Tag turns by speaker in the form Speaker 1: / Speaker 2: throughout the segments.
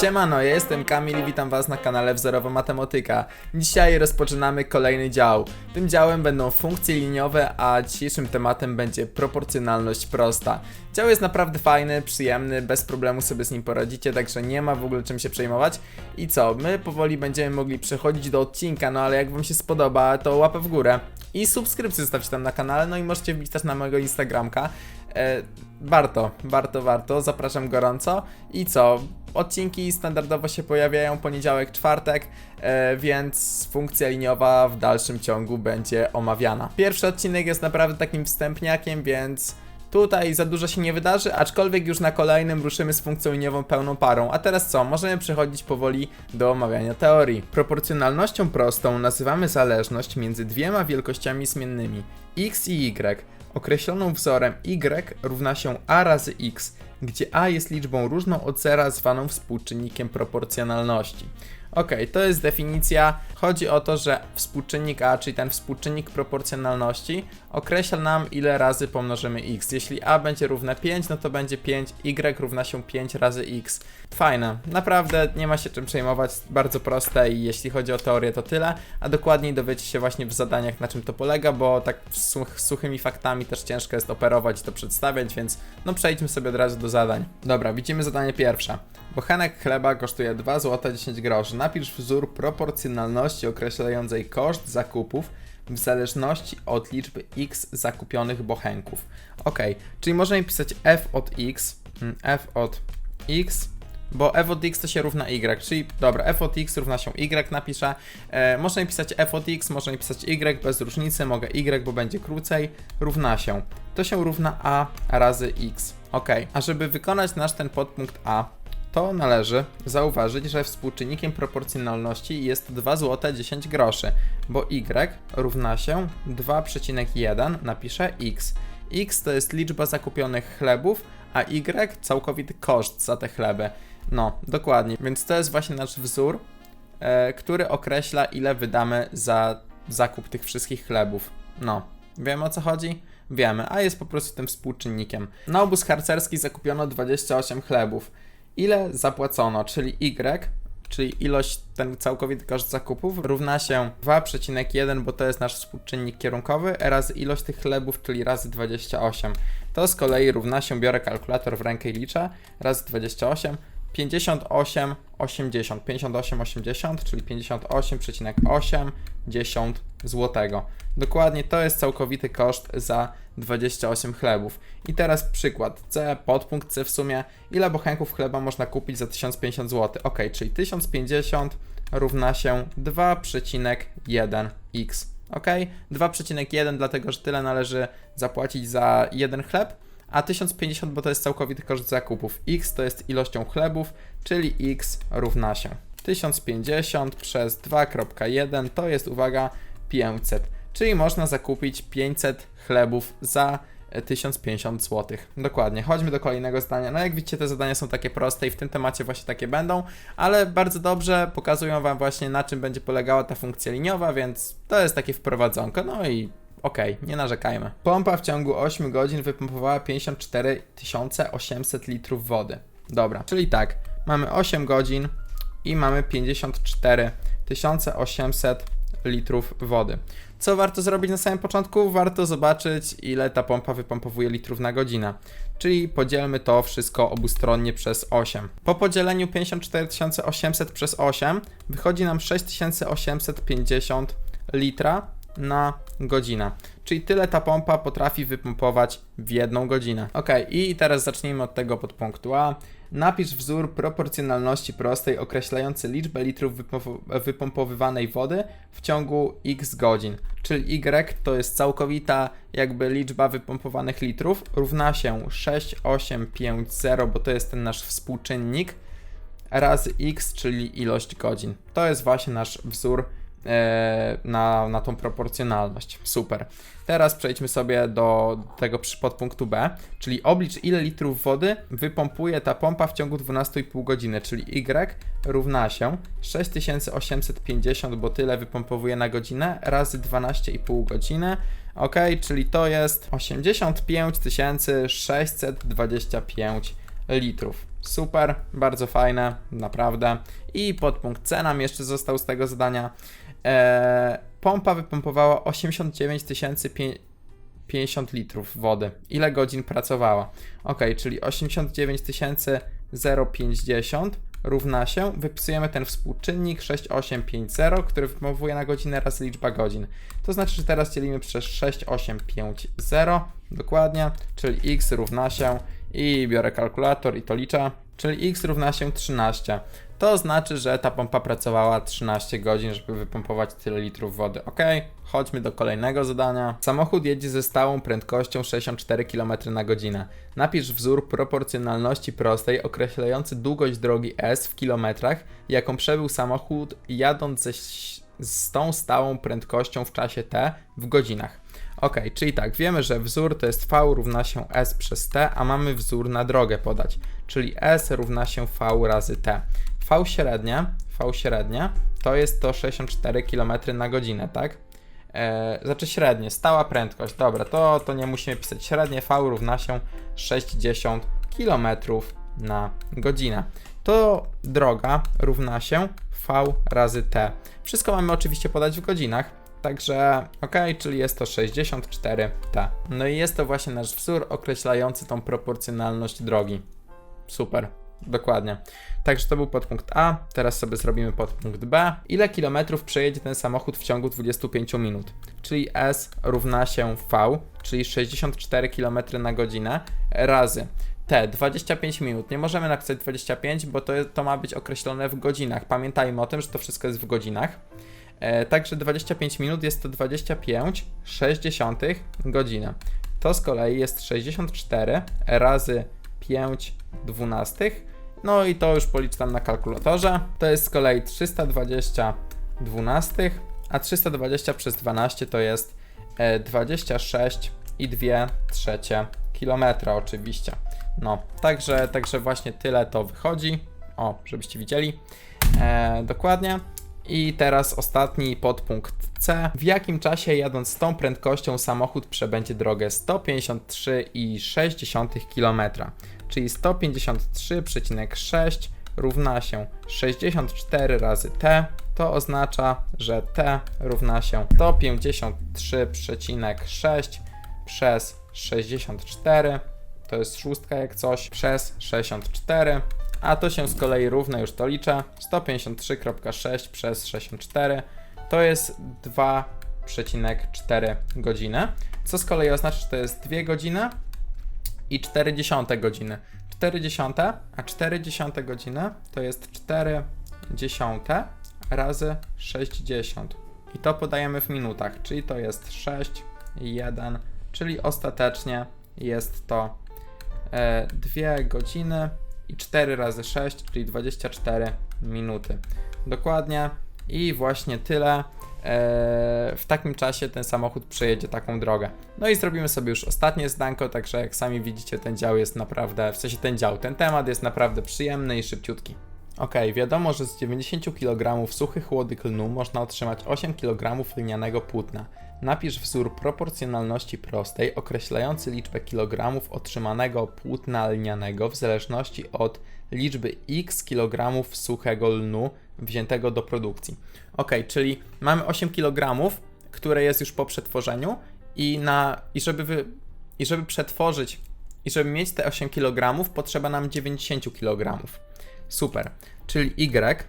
Speaker 1: Siemano, ja jestem Kamil i witam was na kanale Wzorowa Matematyka. Dzisiaj rozpoczynamy kolejny dział. Tym działem będą funkcje liniowe, a dzisiejszym tematem będzie proporcjonalność prosta. Dział jest naprawdę fajny, przyjemny, bez problemu sobie z nim poradzicie, także nie ma w ogóle czym się przejmować. I co, my powoli będziemy mogli przechodzić do odcinka, no ale jak wam się spodoba, to łapę w górę. I subskrypcję zostawcie tam na kanale, no i możecie wbić też na mojego Instagramka. E, warto, warto, warto, zapraszam gorąco. I co? Odcinki standardowo się pojawiają poniedziałek, czwartek, e, więc funkcja liniowa w dalszym ciągu będzie omawiana. Pierwszy odcinek jest naprawdę takim wstępniakiem, więc tutaj za dużo się nie wydarzy, aczkolwiek już na kolejnym ruszymy z funkcją liniową pełną parą. A teraz co? Możemy przechodzić powoli do omawiania teorii. Proporcjonalnością prostą nazywamy zależność między dwiema wielkościami zmiennymi x i y określoną wzorem y równa się a razy x, gdzie a jest liczbą różną od zera zwaną współczynnikiem proporcjonalności. Ok, to jest definicja. Chodzi o to, że współczynnik a, czyli ten współczynnik proporcjonalności, określa nam ile razy pomnożymy x. Jeśli a będzie równe 5, no to będzie 5, y równa się 5 razy x. Fajne, naprawdę nie ma się czym przejmować, bardzo proste i jeśli chodzi o teorię to tyle, a dokładniej dowiecie się właśnie w zadaniach na czym to polega, bo tak such, suchymi faktami też ciężko jest operować i to przedstawiać, więc no przejdźmy sobie od razu do zadań. Dobra, widzimy zadanie pierwsze. Bochenek chleba kosztuje 2 zł 10 groszy. Napisz wzór proporcjonalności określającej koszt zakupów w zależności od liczby x zakupionych bochenków. Ok, czyli możemy pisać f od x, mm, f od x, bo f od x to się równa y, czyli dobra, f od x równa się y napiszę. E, pisać f od x, możemy pisać y, bez różnicy, mogę y, bo będzie krócej, równa się. To się równa a razy x. Ok, a żeby wykonać nasz ten podpunkt a, to należy zauważyć, że współczynnikiem proporcjonalności jest 2 zł 10 groszy, bo y równa się 2,1 napiszę x. x to jest liczba zakupionych chlebów, a y całkowity koszt za te chleby. No, dokładnie. Więc to jest właśnie nasz wzór, e, który określa ile wydamy za zakup tych wszystkich chlebów. No, wiemy o co chodzi? Wiemy, a jest po prostu tym współczynnikiem. Na obóz harcerski zakupiono 28 chlebów ile zapłacono, czyli Y, czyli ilość, ten całkowity koszt zakupów równa się 2,1, bo to jest nasz współczynnik kierunkowy, razy ilość tych chlebów, czyli razy 28. To z kolei równa się, biorę kalkulator w rękę i liczę, razy 28, 58, 80, 58, 80, czyli 58,8 złotego. Dokładnie to jest całkowity koszt za 28 chlebów. I teraz przykład C, podpunkt C w sumie, ile bochenków chleba można kupić za 1050 zł? Ok, czyli 1050 równa się 2,1x. Ok, 2,1 dlatego, że tyle należy zapłacić za jeden chleb, a 1050, bo to jest całkowity koszt zakupów. X to jest ilością chlebów, czyli X równa się 1050 przez 2.1 to jest, uwaga, 500. Czyli można zakupić 500 chlebów za 1050 zł. Dokładnie. Chodźmy do kolejnego zdania. No jak widzicie, te zadania są takie proste i w tym temacie właśnie takie będą, ale bardzo dobrze pokazują Wam właśnie na czym będzie polegała ta funkcja liniowa, więc to jest takie wprowadzonko. No i okej, okay, nie narzekajmy. Pompa w ciągu 8 godzin wypompowała 54 800 litrów wody. Dobra, czyli tak, mamy 8 godzin i mamy 54 800 litrów wody. Co warto zrobić na samym początku? Warto zobaczyć, ile ta pompa wypompowuje litrów na godzinę. Czyli podzielmy to wszystko obustronnie przez 8. Po podzieleniu 54 800 przez 8 wychodzi nam 6850 litra na godzinę. Czyli tyle ta pompa potrafi wypompować w jedną godzinę. Ok, i teraz zacznijmy od tego podpunktu A. Napisz wzór proporcjonalności prostej określający liczbę litrów wypompowywanej wody w ciągu x godzin. Czyli y to jest całkowita jakby liczba wypompowanych litrów, równa się 6850, bo to jest ten nasz współczynnik, razy x, czyli ilość godzin. To jest właśnie nasz wzór na, na tą proporcjonalność. Super. Teraz przejdźmy sobie do tego podpunktu B, czyli oblicz ile litrów wody wypompuje ta pompa w ciągu 12,5 godziny, czyli Y równa się 6850, bo tyle wypompowuje na godzinę, razy 12,5 godziny. Ok, czyli to jest 85 625 litrów. Super, bardzo fajne, naprawdę. I podpunkt C nam jeszcze został z tego zadania. Eee, pompa wypompowała 89 050 litrów wody. Ile godzin pracowała? Ok, czyli 89 050 równa się, wypisujemy ten współczynnik 6850, który wypompowuje na godzinę razy liczba godzin. To znaczy, że teraz dzielimy przez 6850 dokładnie, czyli x równa się i biorę kalkulator i to liczę, czyli x równa się 13. To znaczy, że ta pompa pracowała 13 godzin, żeby wypompować tyle litrów wody. Ok, chodźmy do kolejnego zadania. Samochód jedzie ze stałą prędkością 64 km na godzinę. Napisz wzór proporcjonalności prostej określający długość drogi S w kilometrach, jaką przebył samochód jadąc ze, z tą stałą prędkością w czasie T w godzinach. Ok, czyli tak, wiemy, że wzór to jest V równa się S przez T, a mamy wzór na drogę podać, czyli S równa się V razy T. V średnie, V średnie to jest to 64 km na godzinę, tak? E, znaczy średnie, stała prędkość, dobra, to, to nie musimy pisać średnie, V równa się 60 km na godzinę. To droga równa się V razy T. Wszystko mamy oczywiście podać w godzinach, Także ok, czyli jest to 64T. No i jest to właśnie nasz wzór określający tą proporcjonalność drogi. Super, dokładnie. Także to był podpunkt A, teraz sobie zrobimy podpunkt B. Ile kilometrów przejedzie ten samochód w ciągu 25 minut? Czyli S równa się V, czyli 64 km na godzinę, razy T 25 minut. Nie możemy napisać 25, bo to, to ma być określone w godzinach. Pamiętajmy o tym, że to wszystko jest w godzinach. E, także 25 minut jest to 25 60 godziny. To z kolei jest 64 razy 5 dwunastych. No i to już policzam na kalkulatorze. To jest z kolei 320 dwunastych, a 320 przez 12 to jest 26 i 2 trzecie kilometra oczywiście. No, także, także właśnie tyle to wychodzi. O, żebyście widzieli. E, dokładnie. I teraz ostatni podpunkt C. W jakim czasie jadąc z tą prędkością samochód przebędzie drogę 153,6 km, czyli 153,6 równa się 64 razy t, to oznacza, że t równa się 153,6 przez 64, to jest szóstka jak coś, przez 64 a to się z kolei równa, już to liczę, 153.6 przez 64 to jest 2,4 godziny, co z kolei oznacza, że to jest 2 godziny i 4 dziesiąte godziny. 4 dziesiąte, a 4 dziesiąte godziny to jest 4 dziesiąte razy 60. I to podajemy w minutach, czyli to jest 6, 1, czyli ostatecznie jest to e, 2 godziny i 4 razy 6, czyli 24 minuty. Dokładnie. I właśnie tyle. Eee, w takim czasie ten samochód przejedzie taką drogę. No i zrobimy sobie już ostatnie zdanko, także jak sami widzicie, ten dział jest naprawdę, w sensie ten dział, ten temat jest naprawdę przyjemny i szybciutki. Ok, wiadomo, że z 90 kg suchych łodych lnu można otrzymać 8 kg lnianego płótna. Napisz wzór proporcjonalności prostej określający liczbę kilogramów otrzymanego płótna lnianego w zależności od liczby x kilogramów suchego lnu wziętego do produkcji. Ok, czyli mamy 8 kg, które jest już po przetworzeniu i, na, i, żeby, wy, i żeby przetworzyć i żeby mieć te 8 kg potrzeba nam 90 kg. Super. Czyli y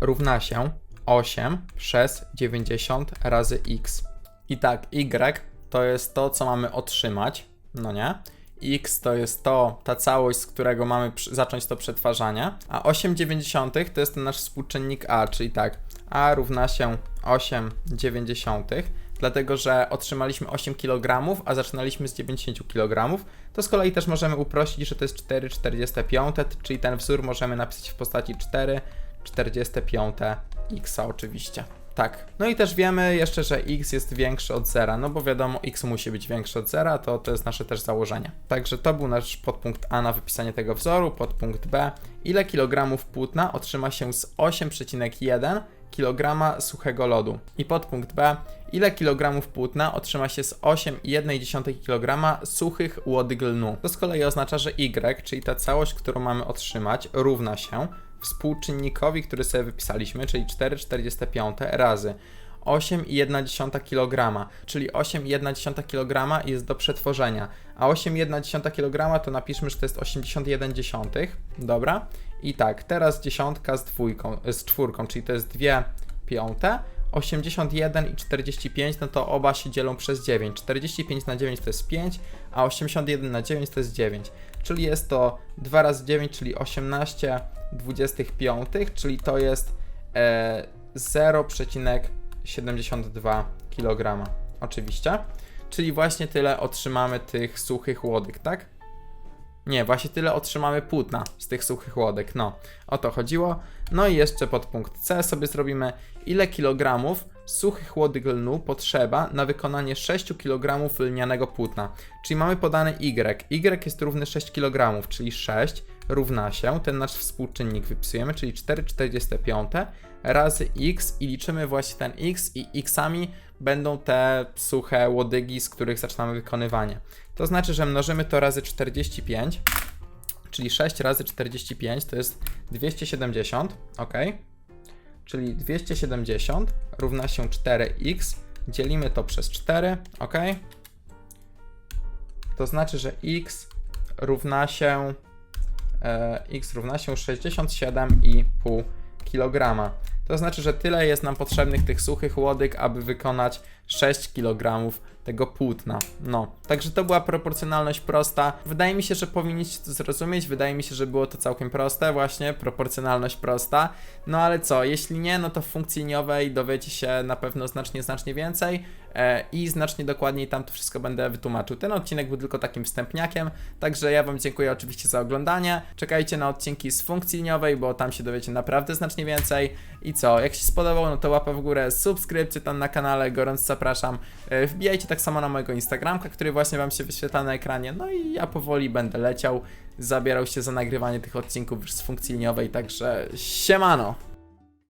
Speaker 1: równa się 8 przez 90 razy x. I tak, y to jest to, co mamy otrzymać, no nie? x to jest to, ta całość, z którego mamy zacząć to przetwarzanie, a 8,9 to jest ten nasz współczynnik a, czyli tak, a równa się 8,9, dlatego że otrzymaliśmy 8 kg, a zaczynaliśmy z 90 kg, to z kolei też możemy uprościć, że to jest 4,45, czyli ten wzór możemy napisać w postaci 4,45 x oczywiście. Tak. No i też wiemy jeszcze, że x jest większy od zera, no bo wiadomo, x musi być większy od zera, to, to jest nasze też założenie. Także to był nasz podpunkt A na wypisanie tego wzoru, podpunkt B. Ile kilogramów płótna otrzyma się z 8,1 kg suchego lodu. I podpunkt B, ile kilogramów płótna otrzyma się z 8,1 kg suchych łodygl lnu. To z kolei oznacza, że y, czyli ta całość, którą mamy otrzymać, równa się współczynnikowi, który sobie wypisaliśmy, czyli 4,45 razy 8,1 kg, czyli 8,1 kg jest do przetworzenia, a 8,1 kg to napiszmy, że to jest 81, dobra? I tak, teraz dziesiątka z dwójką, z czwórką, czyli to jest 2 piąte, 81 i 45, no to oba się dzielą przez 9. 45 na 9 to jest 5, a 81 na 9 to jest 9. Czyli jest to 2 razy 9, czyli 18 25, czyli to jest e, 0,72 kg. Oczywiście. Czyli właśnie tyle otrzymamy tych suchych łodyg, tak? Nie, właśnie tyle otrzymamy płótna z tych suchych łodek. No, o to chodziło. No i jeszcze pod punkt C sobie zrobimy, ile kilogramów suchych łodyg lnu potrzeba na wykonanie 6 kg lnianego płótna. Czyli mamy podane Y. Y jest równy 6 kg, czyli 6 równa się, ten nasz współczynnik wypisujemy, czyli 4,45 razy x i liczymy właśnie ten x i xami będą te suche łodygi, z których zaczynamy wykonywanie. To znaczy, że mnożymy to razy 45, czyli 6 razy 45 to jest 270, ok? Czyli 270 równa się 4x, dzielimy to przez 4, ok? To znaczy, że x równa się e, x równa się 67,5 kg. To znaczy, że tyle jest nam potrzebnych tych suchych łodyg, aby wykonać 6 kg tego płótna. No, także to była proporcjonalność prosta. Wydaje mi się, że powinniście to zrozumieć. Wydaje mi się, że było to całkiem proste, właśnie proporcjonalność prosta. No ale co, jeśli nie, no to w funkcji liniowej dowiecie się na pewno znacznie, znacznie więcej e, i znacznie dokładniej tam to wszystko będę wytłumaczył. Ten odcinek był tylko takim wstępniakiem, także ja Wam dziękuję oczywiście za oglądanie. Czekajcie na odcinki z funkcji liniowej, bo tam się dowiecie naprawdę znacznie więcej. I co, jak się spodobał, no to łapę w górę, subskrypcję tam na kanale, gorąco zapraszam. E, Wbijajcie tak samo na mojego Instagramka, który właśnie Wam się wyświetla na ekranie. No i ja powoli będę leciał, zabierał się za nagrywanie tych odcinków już z funkcji liniowej, także siemano!